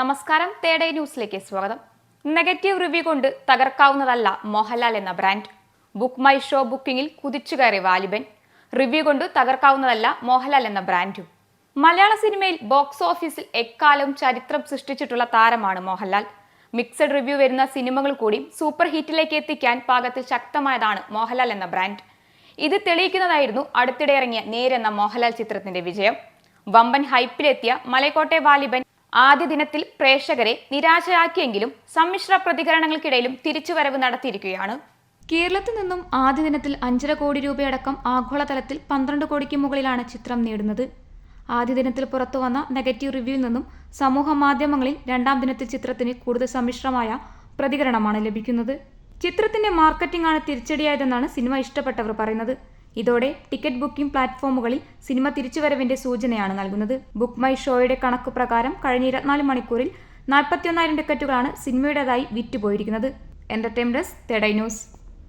നമസ്കാരം. തേടേ ന്യൂസിലേക്ക് സ്വാഗതം. നെഗറ്റീവ് റിവ്യൂ കൊണ്ട് തകർക്കാവുന്നതല്ല മോഹൻലാൽ എന്ന ബ്രാൻഡ്. ബുക്ക് മൈ ഷോ ബുക്കിംഗിൽ കുതിച്ചു കയറി വാലിബൻ. റിവ്യൂ കൊണ്ട് തകർക്കാവുന്നതല്ല മോഹൻലാൽ എന്ന ബ്രാൻഡും. മലയാള സിനിമയിൽ ബോക്സ് ഓഫീസിൽ എക്കാലവും ചരിത്രം സൃഷ്ടിച്ചിട്ടുള്ള താരമാണ് മോഹൻലാൽ. മിക്സഡ് റിവ്യൂ വരുന്ന സിനിമകൾ കൂടി സൂപ്പർ ഹിറ്റിലേക്ക് എത്തിക്കാൻ പാകത്തിൽ ശക്തമായതാണ് മോഹൻലാൽ എന്ന ബ്രാൻഡ്. ഇത് തെളിയിക്കുന്നതായിരുന്നു അടുത്തിടെ ഇറങ്ങിയ നേരെന്ന മോഹൻലാൽ ചിത്രത്തിന്റെ വിജയം. വമ്പൻ ഹൈപ്പിലെത്തിയ മലക്കോട്ടെ വാലിബൻ ആദ്യ ദിനത്തിൽ പ്രേക്ഷകരെ നിരാശയാക്കിയെങ്കിലും സമ്മിശ്ര പ്രതികരണങ്ങൾക്കിടയിലും തിരിച്ചുവരവ് നടത്തിയിരിക്കുകയാണ്. കേരളത്തിൽ നിന്നും ആദ്യ ദിനത്തിൽ അഞ്ചര കോടി രൂപയടക്കം ആഗോളതലത്തിൽ പന്ത്രണ്ട് കോടിക്ക് മുകളിലാണ് ചിത്രം നേടുന്നത്. ആദ്യ ദിനത്തിൽ പുറത്തുവന്ന നെഗറ്റീവ് റിവ്യൂവിൽ നിന്നും സമൂഹ മാധ്യമങ്ങളിൽ രണ്ടാം ദിനത്തിൽ ചിത്രത്തിന് കൂടുതൽ സമ്മിശ്രമായ പ്രതികരണമാണ് ലഭിക്കുന്നത്. ചിത്രത്തിന്റെ മാർക്കറ്റിംഗ് ആണ് തിരിച്ചടിയായതെന്നാണ് സിനിമ ഇഷ്ടപ്പെട്ടവർ പറയുന്നത്. ഇതോടെ ടിക്കറ്റ് ബുക്കിംഗ് പ്ലാറ്റ്ഫോമുകളിൽ സിനിമ തിരിച്ചുവരവിന്റെ സൂചനയാണ് നൽകുന്നത്. ബുക്ക് മൈ ഷോയുടെ കണക്ക് പ്രകാരം കഴിഞ്ഞ ഇരുപത്തിനാല് മണിക്കൂറിൽ നാൽപ്പത്തിയൊന്നായിരം ടിക്കറ്റുകളാണ് സിനിമയുടേതായി വിറ്റുപോയിരിക്കുന്നത്. Entertainment desk news